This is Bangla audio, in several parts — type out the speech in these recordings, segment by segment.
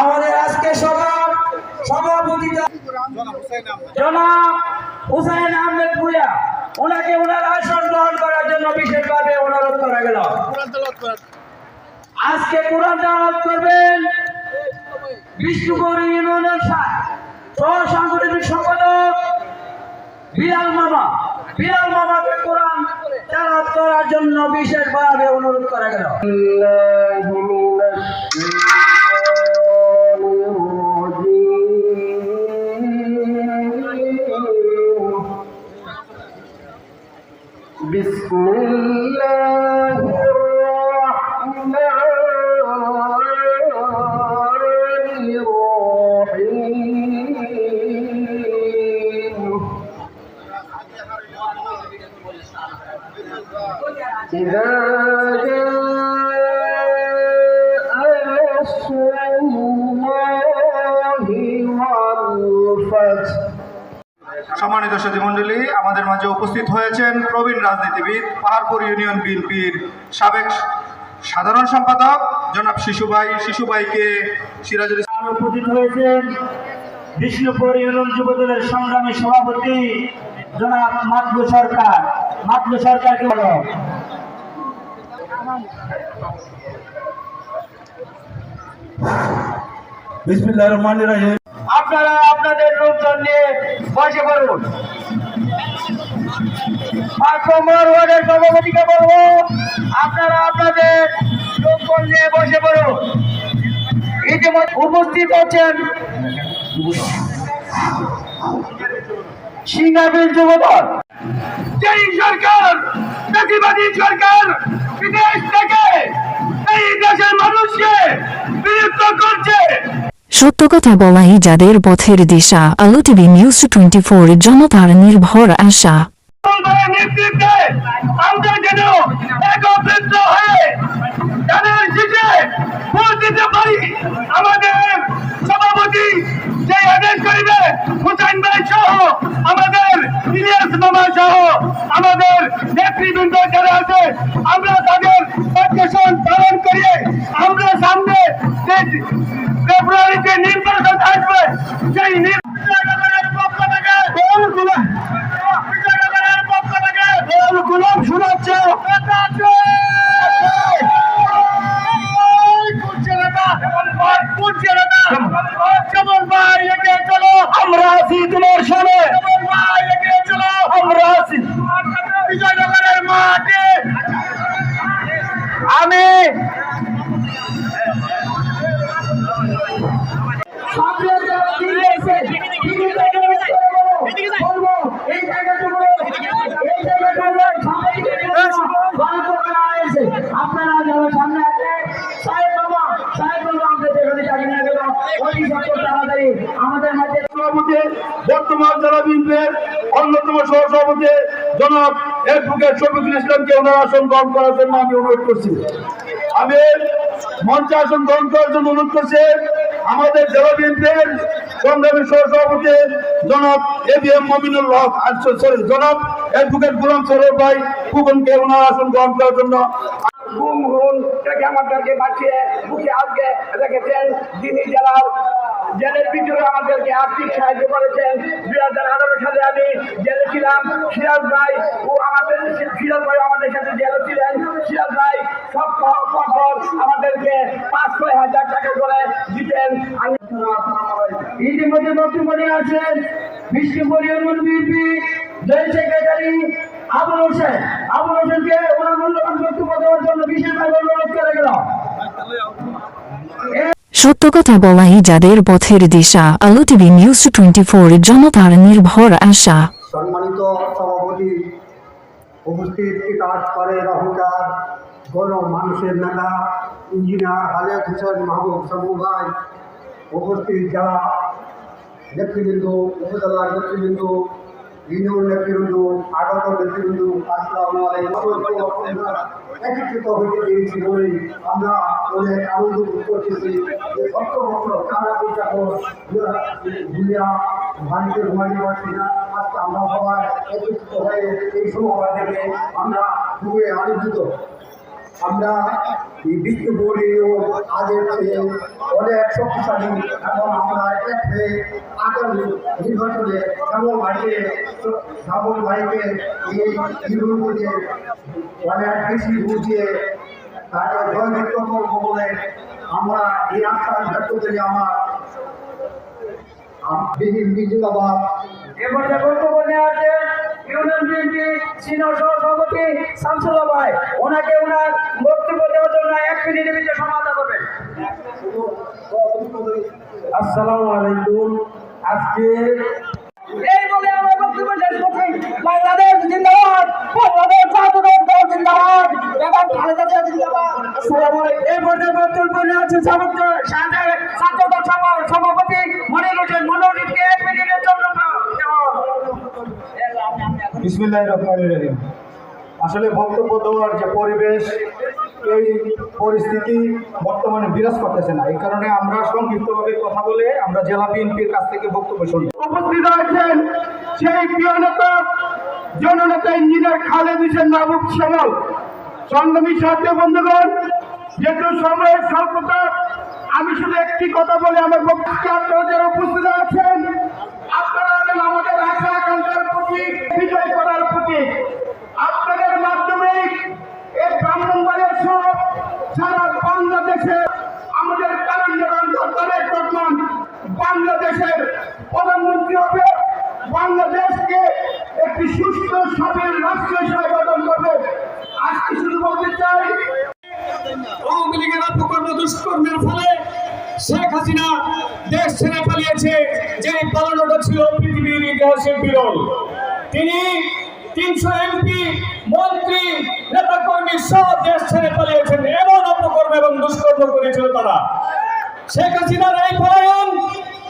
আমাদের আজকে সভা সভাপতি জনাব হুসাইন আহমেদ ভুইয়া। ওনাকে ওনার আসন গ্রহণ করার জন্য বিশেষভাবে অনুরোধ করা গেল। আজকে কোরআন দাওয়াত করবেন বিষ্ণুপুর ইউনিয়নের সহ সাংগঠনিক সম্পাদক বিলাল মামা। বিলাল মামাকে কোরআন তেলাওয়াত করার জন্য বিশেষভাবে অনুরোধ করা গেল। সম্মানিত সতীমণ্ডলী আমাদের মাঝে উপস্থিত হয়েছেন প্রবীণ রাজনীতিবিদ পাহাড়পুর ইউনিয়ন বিএনপির সাবেক সাধারণ সম্পাদক জনাব শিশুভাই শিশুভাইকে সিরাজুল ইসলাম উপস্থিত হয়েছেন বিষ্ণুপুর ইউনিয়ন যুবদলের সংগ্রামী সভাপতি জনাব মাতলু সরকার। মাতলু সরকারকে বলো। বিসমিল্লাহ রহমান আপনারা নিয়ে পড়ুন। সভাপতিকে বলব, আপনারা আপনাদের লোকজন নিয়ে বসে পড়ুন। ইতিমধ্যে উপস্থিত হচ্ছেন সিঙ্গাবিল যুবদল। যেই সরকার বেশিবাদী সরকার বিদেশ থেকে এই দেশের মানুষকে বিরক্ত করছে সত্য কথা বলাই যাদের পথের দিশা। আলো টিভি নিউজ টোয়েন্টি ফোর, জনতার নির্ভর আশা। আমরা তাদের পালন করিয়ে আমরা সামনে আমরা আছি তোমার সামনে। আমরা আছি। অন্যতম সহসভাপতি জনাব অ্যাডভোকেট শফিকুল ইসলামকে ওনার আসন গ্রহণ করার জন্য আমি অনুরোধ করছি। আমি মঞ্চে আসন গ্রহণ করার জন্য অনুরোধ করছি। আমাদের জেলা বিএনপির সংগ্রামী সহসভাপতি জনাব A B M Mominul Haque sorry, জনাব অ্যাডভোকেট গুলাম সরোর ভাই কুকনকে ওনার আসন গ্রহণ করার জন্য। গুম হুন থেকে আমাদেরকে বাঁচিয়ে বুকে আজকে রেখেছেন যিনি জেলার জেলের আমাদেরকে আর্থিক সাহায্য করেছেন। দুই হাজার আঠারো সালে আমি জেলে ছিলাম। সিরাজ ভাই ও আমাদের সিরাজ ভাই আমাদের সাথে ছিলেন। সিরাজ ভাই সব আমাদেরকে পাঁচ, ছয় হাজার টাকা করে দিতেন। ইতিমধ্যে বক্তব্য নিয়ে আছেন বিষ্ণুপুর ইউনিয়ন আবুল হোসেন। আবুল হোসেনকে ওনার মূল্যবান বক্তব্য দেওয়ার জন্য বিশেষভাবে অনুরোধ করে গেল সত্য কথা বলাই যাদের পথের দিশা। আলো টিভি নিউজ টোয়েন্টি ফোর জনতার নির্ভর আশা। সম্মানিত সভাপতি, উপস্থিত করে অহংকার গৌরব মানুষের নেতা, ইঞ্জিনিয়ার হালেদ হোসেন মাহবুব ভাই, উপস্থিত যারা নেতৃবৃন্দ, উপজেলার নেতৃবৃন্দ ইউনিয়ন নেতৃবৃন্দ আগত নেতৃবৃন্দ আসসালামু আলাইকুম একত্রিত হইতে পেরেছি বলেই আমরা অনেক আনন্দ বোধ করতেছি যে সত্য বছর কারা পয়সা ভারতের ঘুমাইতে পারছি না আজকে আমরা সবাই একত্রিত হয়ে এই সময় থেকে আমরা খুবই আনন্দিত আমরা বিষ্ণুপুর ইউনিয়ন আগের চেয়ে অনেক শক্তিশালী এবং আমরা এক হয়ে আগামী নির্বাচনে শ্যামল ভাইকে শ্যামল ভাইকে এই ইউনিয়নকে অনেক বেশি বুঝিয়ে তাকে জয়যুক্ত করব বলে আমরা এই আশ্বাস ব্যক্ত করি আমার বিহীন বিজুলাবাদ এবারে বক্তব্য নিয়ে আছে ইউনিয়ন বিএনপি সিনিয়র সভাপতি শামসুল্লাহ ভাই ওনাকে ওনার বক্তব্য দেওয়ার জন্য এক মিনিটের ভিতরে সমাধান করবেন। আসসালামু আলাইকুম। আজকে এই বলে আমার বক্তব্য শেষ করছি। বাংলাদেশ জিন্দাবাদ বাংলাদেশ জাতীয় দল জিন্দাবাদ এবং খালেদা জিয়া জিন্দাবাদ। আসসালামু আলাইকুম। এই বক্তব্য নিয়ে আছে ছাত্র ছাত্র দল সভা- বিসমিল্লাহ রহমান রহিম। আসলে বক্তব্য দেওয়ার যে পরিবেশ, এই পরিস্থিতি বর্তমানে বিরাজ করতেছে না। এই কারণে আমরা সংক্ষিপ্তভাবে কথা বলে আমরা জেলা বিএনপির কাছ থেকে বক্তব্য শুনি উপস্থিত আছেন সেই প্রিয় নেতা, জননেতা ইঞ্জিনিয়ার খালেদ হোসেন মাহবুব শ্যামল। সংগ্রামী সাথী বন্ধুগণ, যেহেতু সময়ের স্বল্পতা, আমি শুধু একটি কথা বলে, আমার বক্তব্য আপনারা যারা উপস্থিত আছেন, আপনারা আমাদের আশা আকাঙ্ক্ষার প্রতীক বিজয় করার প্রতীক আপনাদের মাধ্যমে এই ব্রাহ্মণবাড়িয়া সহ সারা বাংলাদেশে, আমাদের কারণ বর্তমান বাংলাদেশের প্রধানমন্ত্রী হবে। বাংলাদেশকে একটি সুস্থ, সবল রাষ্ট্র হিসেবে গঠন করবে। আজকে শুধু বলতে চাই, আওয়ামী লীগের অপকর্ম দুষ্কর্মের ফলে শেখ হাসিনা দেশ ছেড়ে পালিয়েছে যে পালানোটা ছিল পৃথিবীর ইতিহাসে বিরল। তিনি তিনশো এমপি, মন্ত্রী নেতা কর্মী সব দেশ ছেড়ে পালিয়েছেন। এমন অপকর্ম এবং দুষ্কর্ম করেছিল তারা। শেখ হাসিনার এই পলায়ন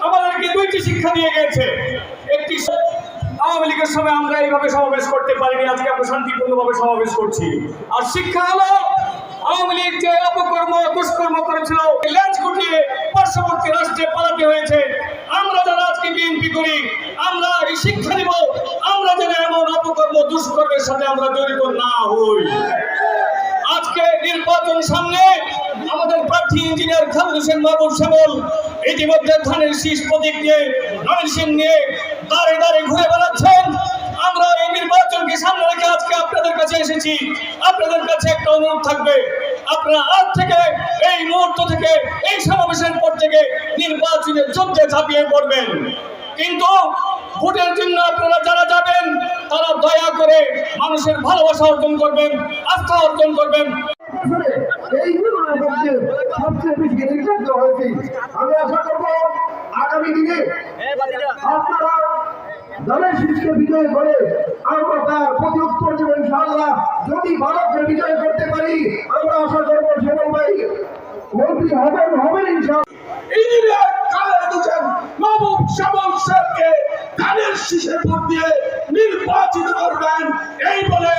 আমাদেরকে দুইটি শিক্ষা দিয়ে গেছে। একটি আওয়ামী লীগের সময় আমরা এইভাবে সমাবেশ করতে পারিনি, আজকে আমরা শান্তিপূর্ণভাবে সমাবেশ করছি। আর শিক্ষা হলো আওয়ামী লীগ যে অপকর্ম হয়েছে। আমরা যারা আজকে বিএনপি করি, আমরা এই শিক্ষা দিব আমরা যেন এমন অপকর্ম দুষ্কর্মের সাথে আমরা জড়িত না হই। আজকে নির্বাচন সামনে আমাদের প্রার্থী ইঞ্জিনিয়ার খালেদ হোসেন মাহবুব শ্যামল, ইতিমধ্যে ধানের শীষ প্রতীক নিয়ে ধানের সিং নিয়ে দাঁড়ে দাঁড়ে ঘুরে বেড়াচ্ছেন। আমরা এই নির্বাচনকে সামনে রেখে আজকে আপনাদের কাছে এসেছি। আপনাদের কাছে একটা অনুরোধ থাকবে। আপনারা আজ থেকে, এই মুহূর্ত থেকে, এই সমাবেশের পর থেকে নির্বাচনের যুদ্ধে ঝাঁপিয়ে পড়বেন। কিন্তু ভোটের জন্য আপনারা যারা যাবেন, তারা দয়া করে মানুষের ভালোবাসা অর্জন করবেন, আস্থা অর্জন করবেন। সবচেয়ে বেশি নির্যাতিত হয়েছে। আমি আশা করব আগামী দিনে আপনারা শীর্ষে বিজয় করে আমরা তার প্রতি উত্তর দেবো ইনশাআল্লাহ। যদি ভারতকে বিজয় করতে পারি, আমরা আশা করব সেবল ভাই। মন্ত্রী হবেন হবেন ইনশাআল্লাহ। মাহবুব শ্যামল স্যারকে ধানের শীষে ভোট দিয়ে নির্বাচিত করবেন। এই বলে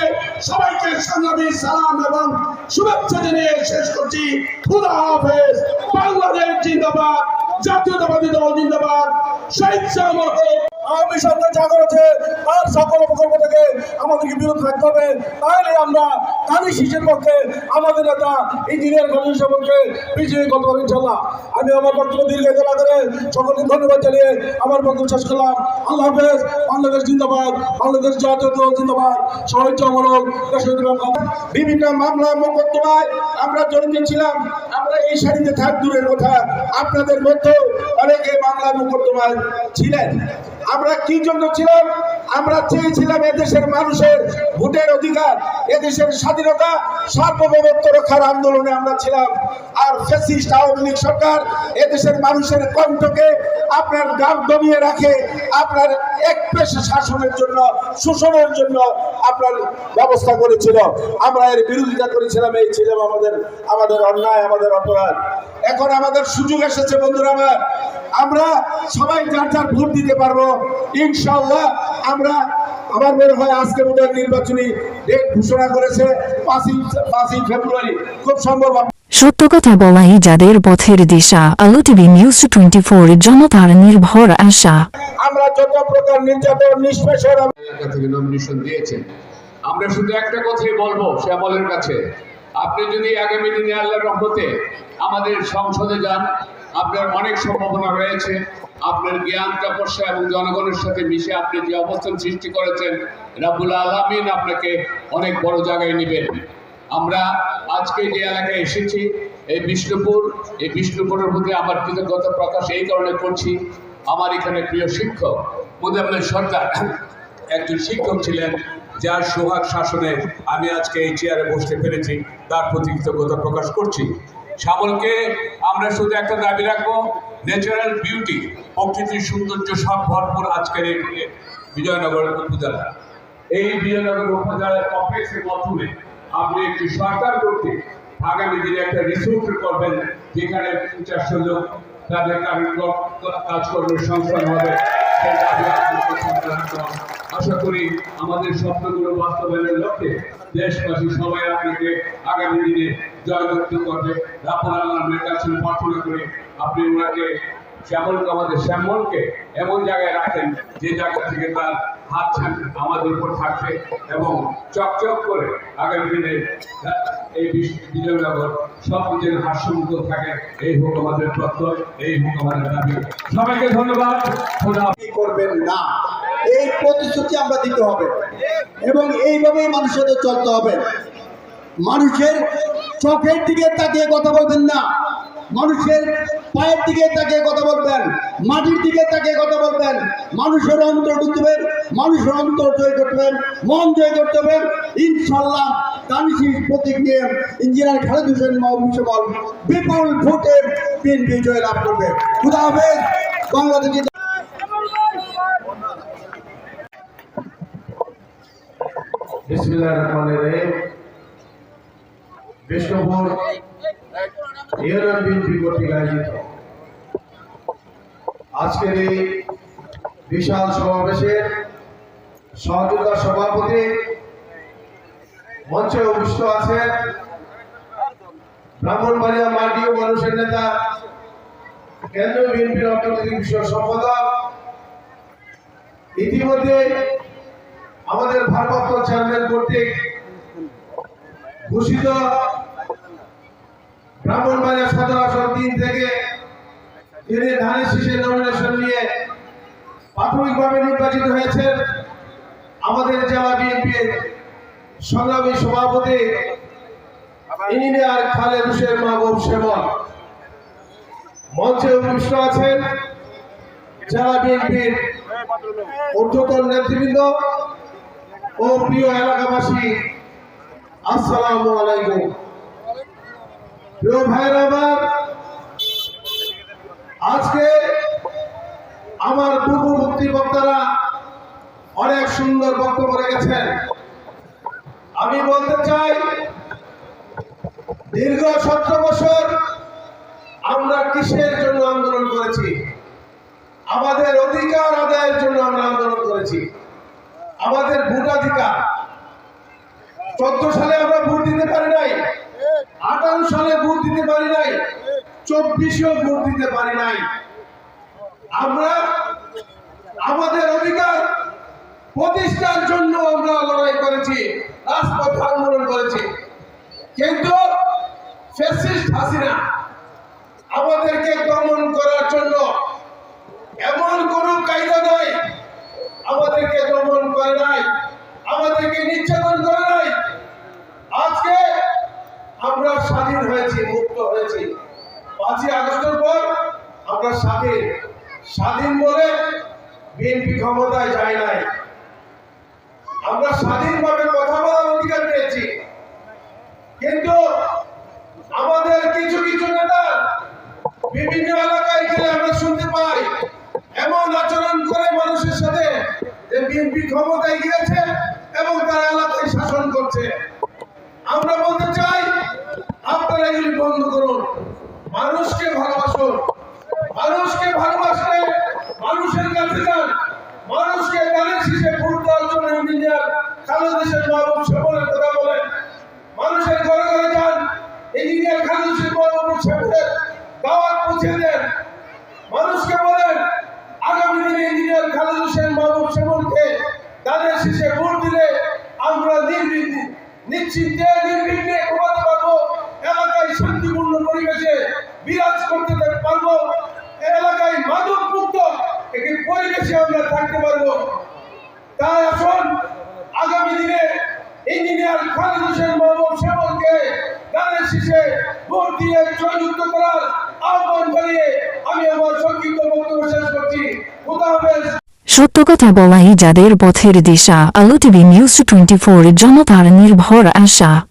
সবাইকে সংগ্রামী সালাম এবং শুভেচ্ছা জানিয়ে শেষ করছি। খুদা হাফেজ, বাংলাদেশ জিন্দাবাদ, জাতীয়তাবাদী দল জিন্দাবাদ, শহীদ শাহ মরহুম আওয়ামী সরকার যা করেছে তার সকল প্রকল্প থেকে আমাদেরকে বিরত থাকতে হবে। তাহলে আমরা কালী শীষের পক্ষে, আমাদের নেতা, ইঞ্জিনিয়ার কমিশন সম্পর্কে বিজয়ী করতে পারি ইনশাল্লাহ আমি আমার বক্তব্য দীর্ঘায়িত না করে সকলকে ধন্যবাদ জানিয়ে আমার বক্তব্য শেষ করলাম। আল্লাহ হাফেজ, বাংলাদেশ জিন্দাবাদ, বাংলাদেশ জাতীয় জিন্দাবাদ সাহিত্য আমরক বিভিন্ন মামলা, মোকদ্দমায় আমরা জড়িত ছিলাম, আমরা এই সারিতে থাক দূরের কথা আপনাদের মধ্যেও অনেকে মামলা, মোকদ্দমায় ছিলেন। আমরা কি জন্য ছিলাম? আমরা চেয়েছিলাম এদেশের মানুষের ভোটের অধিকার, এদেশের স্বাধীনতা, সার্বভৌমত্ব রক্ষার আন্দোলনে আমরা ছিলাম। আর ফ্যাসিস্ট আওয়ামী লীগ সরকার এদেশের মানুষের কণ্ঠকে আপনার দাম দমিয়ে রাখে, আপনার এক পেশা শাসনের জন্য, শোষণের জন্য আপনার ব্যবস্থা করেছিল। আমরা এর বিরোধিতা করেছিলাম, এই ছিলাম আমাদের আমাদের অন্যায়, আমাদের অপরাধ। এখন আমাদের সুযোগ এসেছে, বন্ধুরা আমার। আমরা সবাই যার যার ভোট দিতে পারব ইনশাল্লাহ আমরা আমার মনে হয় আজকে বোধ নির্বাচনী ডেট ঘোষণা করেছে পাঁচই পাঁচই ফেব্রুয়ারি। খুব সম্ভব সত্য কথা বলাই যাদের পথের দিশা আলো টিভি নিউজ টোয়েন্টি ফোর জনতার নির্ভর আশা। আমরা যত প্রকার নির্যাতন নিষ্পেষণ এলাকা থেকে নমিনেশন দিয়েছেন। আমরা শুধু একটা কথাই বলব শ্যামলের কাছে। আপনি যদি আগামী দিনে আল্লাহর রহমতে আমাদের সংসদে যান আপনার অনেক সম্ভাবনা রয়েছে। আপনার জ্ঞান তপস্যা এবং জনগণের সাথে মিশে আপনি যে অবস্থান সৃষ্টি করেছেন রাবুল আলমিন আপনাকে অনেক বড় জায়গায় নেবেন। আমরা আজকে যে এলাকায় এসেছি, এই বিষ্ণুপুর, এই বিষ্ণুপুরের প্রতি আমার কৃতজ্ঞতা প্রকাশ এই কারণে করছি। আমার এখানে প্রিয় শিক্ষক মুদাম্মেদ সর্দার একজন শিক্ষক ছিলেন, যার সোহাগ শাসনে আমি আজকে এই চেয়ারে বসতে পেরেছি, তার প্রতি কৃতজ্ঞতা প্রকাশ করছি। শ্যামলকে আমরা শুধু একটা দাবি রাখব ন্যাচারাল বিউটি প্রকৃতির সৌন্দর্য সব ভরপুর আজকের এই বিজয়নগর উপজেলা এই বিজয়নগর উপজেলার কমপ্লেক্সের মাধ্যমে আপনি একটি সরকার করতে আগামী দিনে একটা রিসোর্ট করবেন, যেখানে চারশো লোক তাদের কাজকর্মের সংস্থান হবে। আশা করি আমাদের স্বপ্নগুলো বাস্তবায়নের লক্ষ্যে দেশবাসী সবাই আপনাকে আগামী দিনে জয়যুক্ত করবে। রাফুল আলমের কাছে প্রার্থনা করি। আপনি ওনাকে শ্যামলকে আমাদের শ্যামলকে এমন জায়গায় রাখেন যে জায়গা থেকে তার হাত আমাদের উপর থাকবে এবং চকচক করে আগামী দিনে এই বিজয়নগর সব নিজের হাস্যমুক্ত থাকে। এই হোক আমাদের প্রত্যয়, এই হোক আমাদের দাবি। সবাইকে ধন্যবাদ। করবেন না। এই প্রতিশ্রুতি আমরা দিতে হবে এবং এইভাবেই মানুষের চলতে হবে। মানুষের চোখের দিকে তাকিয়ে কথা বলবেন না। মানুষের পায়ের দিকে তাকিয়ে কথা বলবেন। মাটির দিকে তাকিয়ে কথা বলবেন। মানুষের অন্তর ঢুকবেন মানুষের অন্তর জয় করবেন, মন জয় করতে হবে ইনশাল্লাহ কানিশির প্রতীক নিয়ে ইঞ্জিনিয়ার খালেদ হোসেন মাহবুব সেবল বিপুল ভোটের বিএনপি জয় লাভ করবে। খুদা হাফেজ, বাংলাদেশি রহমানির রহিম। আজকের এই বিশাল সমাবেশের সহযোগিতা সভাপতি মঞ্চে উপস্থিত আছেন ব্রাহ্মণবাড়িয়া ও মানুষের নেতা কেন্দ্রীয় বিএনপির বিষয় সম্পাদক ইতিমধ্যে আমাদের ভারপ্রাপ্ত চেয়ারম্যান কর্তৃক ঘোষিত ব্রাহ্মণবাড়িয়া সদর আসন তিন থেকে তিনি ধানের শীষে নমিনেশন নিয়ে প্রাথমিকভাবে নির্বাচিত হয়েছেন। আমাদের জেলা বিএনপির সংগ্রামী সভাপতি ইঞ্জিনিয়ার খালেদ হোসেন মাহবুব সেবন মঞ্চে উপস্থিত আছেন জেলা বিএনপির ঊর্ধ্বতন নেতৃবৃন্দ ও প্রিয় এলাকাবাসী, আসসালামু আলাইকুম। আজকে আমার পূর্ববর্তী বক্তারা অনেক সুন্দর বক্তব্য রেখেছেন। আমি বলতে চাই, দীর্ঘ সতেরো বছর আমরা কিসের জন্য আন্দোলন করেছি? আমাদের অধিকার আদায়ের জন্য আমরা আন্দোলন করেছি। আমাদের ভোটাধিকার। চোদ্দ সালে আমরা ভোট দিতে পারি নাই। আঠারো সালে ভোট দিতে পারি নাই, চব্বিশেও ভোট দিতে পারি নাই। আমরা আমাদের অধিকার প্রতিষ্ঠার জন্য আমরা লড়াই করেছি, রাজপথে আন্দোলন করেছি। কিন্তু আমাদেরকে দমন করার জন্য হয়েছি, মুক্ত হয়েছি। পাঁচই আগস্টের পর আমরা স্বাধীন স্বাধীন বলে বিএনপি ক্ষমতায় যায় নাই। আমরা স্বাধীনভাবে কথা বলার অধিকার পেয়েছি। কিন্তু আমাদের কিছু কিছু নেতা বিভিন্ন এলাকায় গেলে আমরা শুনতে পাই, এমন আচরণ করে মানুষের সাথে যে বিএনপি ক্ষমতায় গিয়েছে এবং তারা এলাকায় শাসন করছে। আমরা বলতে চাই আপনারা এগুলি বন্ধ করুন। মানুষকে ভালোবাসুন। মানুষকে ভালোবাসলে মানুষের কাছে যান। মানুষকে গানের শীষে ভোট দেওয়ার জন্য ইঞ্জিনিয়ার খালেদ হোসেন মাহবুব সকলের কথা বলেন। মানুষের ঘরে ঘরে যান। ইঞ্জিনিয়ার খালেদ হোসেন মাহবুব সকলের দাওয়াত পৌঁছে দেন। মানুষকে বলেন, আগামী দিনে ইঞ্জিনিয়ার খালেদ হোসেন মাহবুব সেবনকে তাদের শীষে ভোট দিলে আমরা নিশ্চিন্তে নির্বিঘ্নে পরিবেশে বিরাজ করতে পারব। এলাকায় মাদক মুক্ত একটি পরিবেশে আমরা থাকতে পারব। তাই আসুন, আগামী দিনে ইঞ্জিনিয়ার খালেদ হোসেন শ্যামলকে গানের ভোট দিয়ে করার আহ্বান জানিয়ে আমি আমার সংক্ষিপ্ত বক্তব্য শেষ করছি। সত্য কথা বলাই যাদের পথের দিশা, আলো টিভি নিউজ টোয়েন্টি ফোর জনতার নির্ভর আশা।